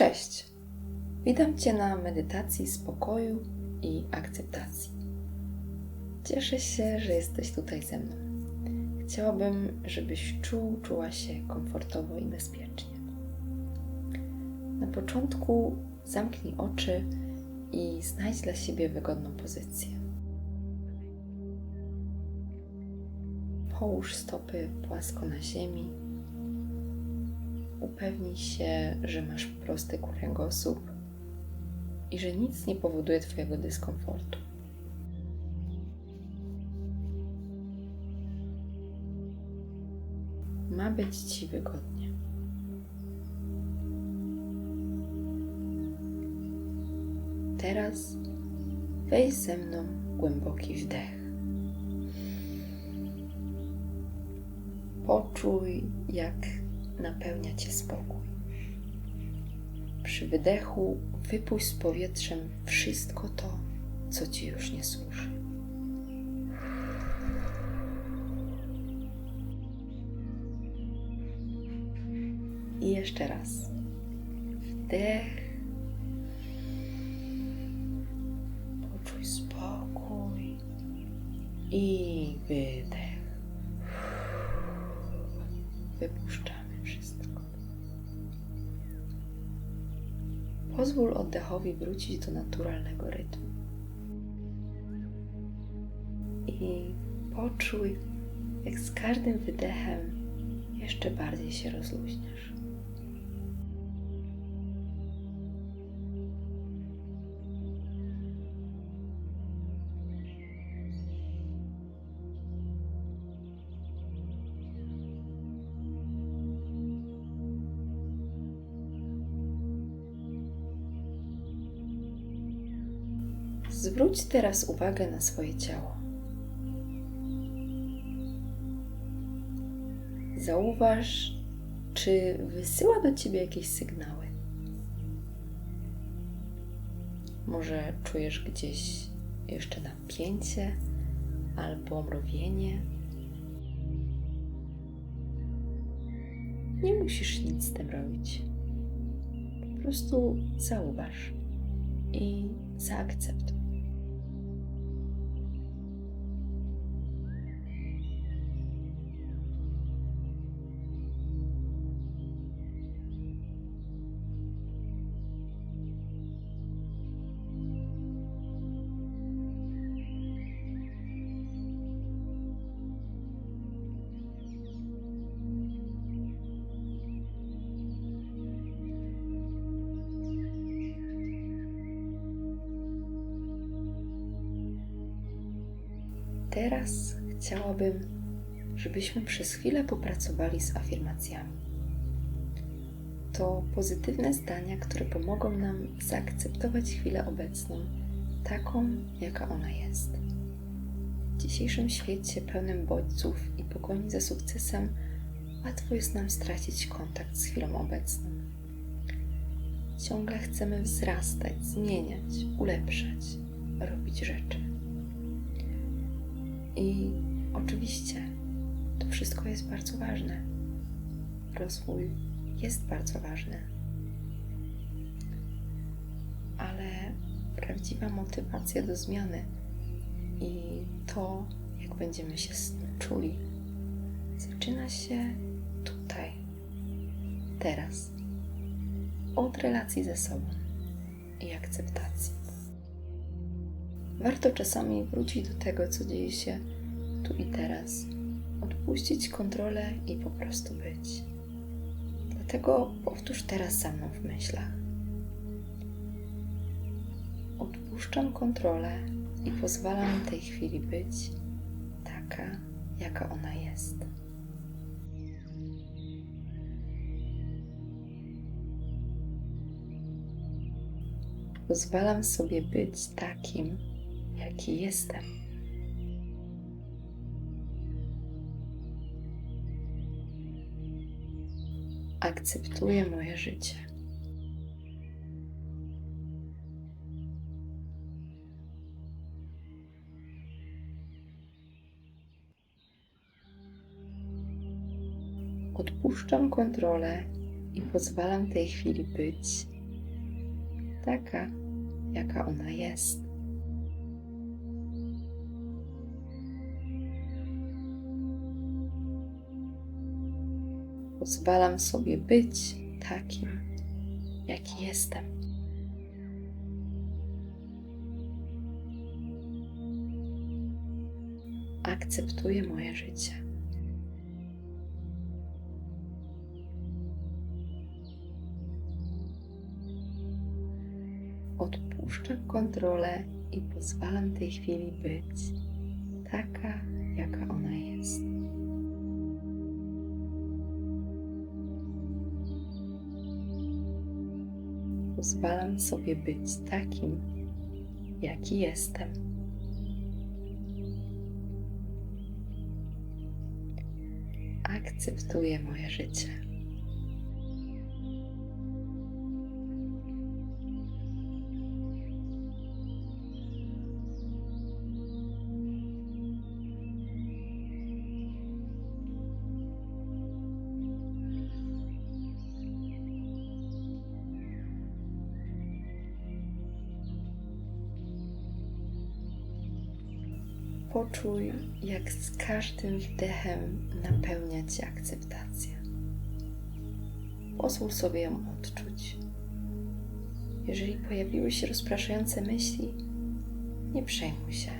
Cześć! Witam Cię na medytacji spokoju i akceptacji. Cieszę się, że jesteś tutaj ze mną. Chciałabym, żebyś czuł, czuła się komfortowo i bezpiecznie. Na początku zamknij oczy i znajdź dla siebie wygodną pozycję. Połóż stopy płasko na ziemi. Upewnij się, że masz prosty kręgosłup i że nic nie powoduje Twojego dyskomfortu. Ma być Ci wygodnie. Teraz weź ze mną głęboki wdech. Poczuj, jak napełnia Cię spokój. Przy wydechu wypuść z powietrzem wszystko to, co Ci już nie służy. I jeszcze raz. Wdech. Poczuj spokój. I wydech. Wypuszczamy Pozwól oddechowi wrócić do naturalnego rytmu. I poczuj, jak z każdym wydechem jeszcze bardziej się rozluźniasz. Zwróć teraz uwagę na swoje ciało. Zauważ, czy wysyła do ciebie jakieś sygnały. Może czujesz gdzieś jeszcze napięcie albo mrowienie. Nie musisz nic z tym robić. Po prostu zauważ i zaakceptuj. Teraz chciałabym, żebyśmy przez chwilę popracowali z afirmacjami. To pozytywne zdania, które pomogą nam zaakceptować chwilę obecną taką, jaka ona jest. W dzisiejszym świecie pełnym bodźców i pogoni za sukcesem łatwo jest nam stracić kontakt z chwilą obecną. Ciągle chcemy wzrastać, zmieniać, ulepszać, robić rzeczy. I oczywiście to wszystko jest bardzo ważne. Rozwój jest bardzo ważny. Ale prawdziwa motywacja do zmiany i to, jak będziemy się czuli, zaczyna się tutaj, teraz, od relacji ze sobą i akceptacji. Warto czasami wrócić do tego, co dzieje się tu i teraz, odpuścić kontrolę i po prostu być. Dlatego powtórz teraz za mną w myślach. Odpuszczam kontrolę i pozwalam tej chwili być taka, jaka ona jest. Pozwalam sobie być takim, jaki jestem. Akceptuję moje życie. Odpuszczam kontrolę i pozwalam tej chwili być taka, jaka ona jest. Pozwalam sobie być takim, jaki jestem. Akceptuję moje życie. Odpuszczam kontrolę i pozwalam tej chwili być taka, jaka ona jest. Pozwalam sobie być takim, jaki jestem. Akceptuję moje życie. Poczuj, jak z każdym wdechem napełnia cię akceptacja. Pozwól sobie ją odczuć. Jeżeli pojawiły się rozpraszające myśli, nie przejmuj się.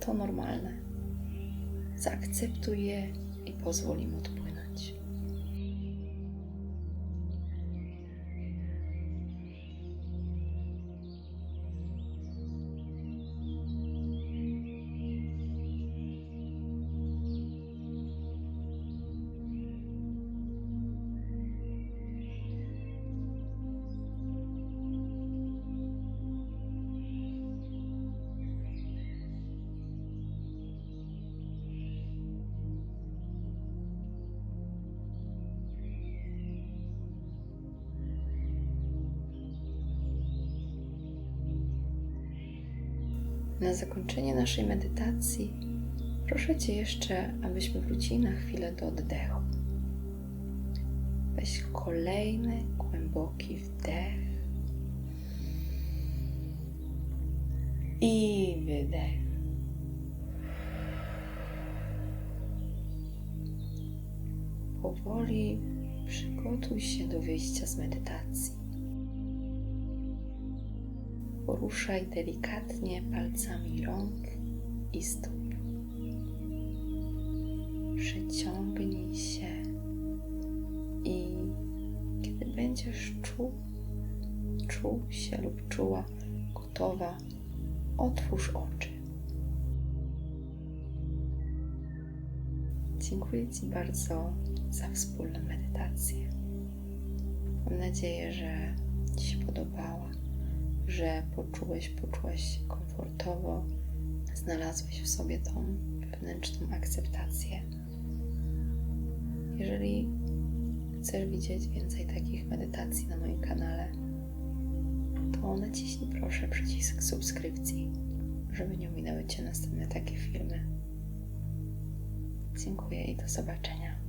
To normalne. Zaakceptuj je i pozwól im odpłynąć. Na zakończenie naszej medytacji proszę Cię jeszcze, abyśmy wrócili na chwilę do oddechu. Weź kolejny głęboki wdech i wydech. Powoli przygotuj się do wyjścia z medytacji. Poruszaj delikatnie palcami rąk i stóp. Przyciągnij się i kiedy będziesz czuł, czuł się lub czuła gotowa, otwórz oczy. Dziękuję Ci bardzo za wspólną medytację. Mam nadzieję, że Ci się podobała że poczułeś, poczułaś się komfortowo, znalazłeś w sobie tą wewnętrzną akceptację. Jeżeli chcesz widzieć więcej takich medytacji na moim kanale, to naciśnij proszę przycisk subskrypcji, żeby nie ominęły Cię następne takie filmy. Dziękuję i do zobaczenia.